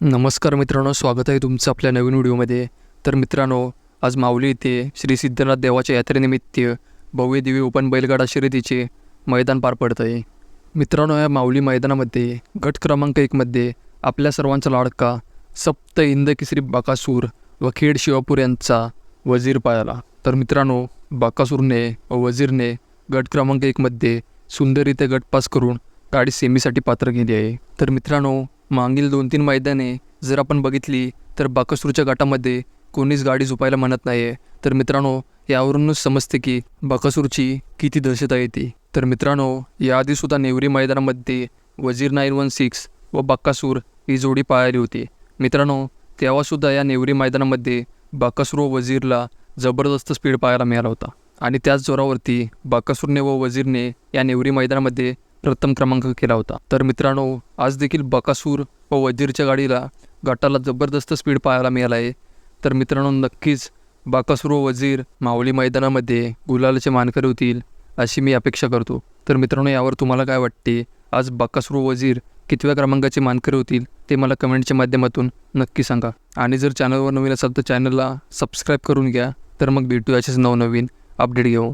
नमस्कार मित्रांनो स्वागत आहे तुमचं आपल्या नवीन व्हिडिओमध्ये. तर मित्रांनो आज माऊली येथे श्री सिद्धनाथ देवाच्या यात्रेनिमित्त भव्य दिव्य ओपन बैलगाडा शर्यतीचे मैदान पार पडत आहे. मित्रांनो या माऊली मैदानामध्ये गट क्रमांक एकमध्ये आपल्या सर्वांचा लाडका सप्त इंद केसरी बाकासूर व खेड शिवापूर यांचा वजीर पायाला. तर मित्रांनो बाकासूरने व वजीरने गट क्रमांक एकमध्ये सुंदररीत्या गट पास करून गाडी सेमीसाठी पात्र केली आहे. तर मित्रांनो मागील दोन तीन मैदाने जर आपण बघितली तर बाकसूरच्या गटामध्ये कोणीच गाडी झोपायला म्हणत नाही आहे तर मित्रांनो यावरूनच समजते की बकसूरची किती दहशत आहे ती. तर मित्रांनो याआधीसुद्धा नेवरी मैदानामध्ये वजीर नाईन वन सिक्स व बाकासूर ही जोडी पाळली होती. मित्रांनो तेव्हासुद्धा या नेवरी मैदानामध्ये बाकासूर व वजीरला जबरदस्त स्पीड पाहायला मिळाला होता. आणि त्याच जोरावरती बाकासूरने व वजीरने या नेवरी मैदानामध्ये प्रथम क्रमांक केला होता. तर मित्रांनो आज देखील बकासूर व वजीरच्या गाडीला गटाला जबरदस्त स्पीड पाहायला मिळाला आहे तर मित्रांनो नक्कीच बाकासूर व वजीर माऊली मैदानामध्ये गुलालाचे मानकरी होतील अशी मी अपेक्षा करतो. तर मित्रांनो यावर तुम्हाला काय वाटते? आज बाकासूर व वजीर कितव्या क्रमांकाचे मानकरी होतील? ते मला कमेंटच्या माध्यमातून नक्की सांगा. आणि जर चॅनलवर नवीन असाल तर चॅनलला सबस्क्राईब करून घ्या. तर मग भेटू असेच नवनवीन अपडेट घेऊ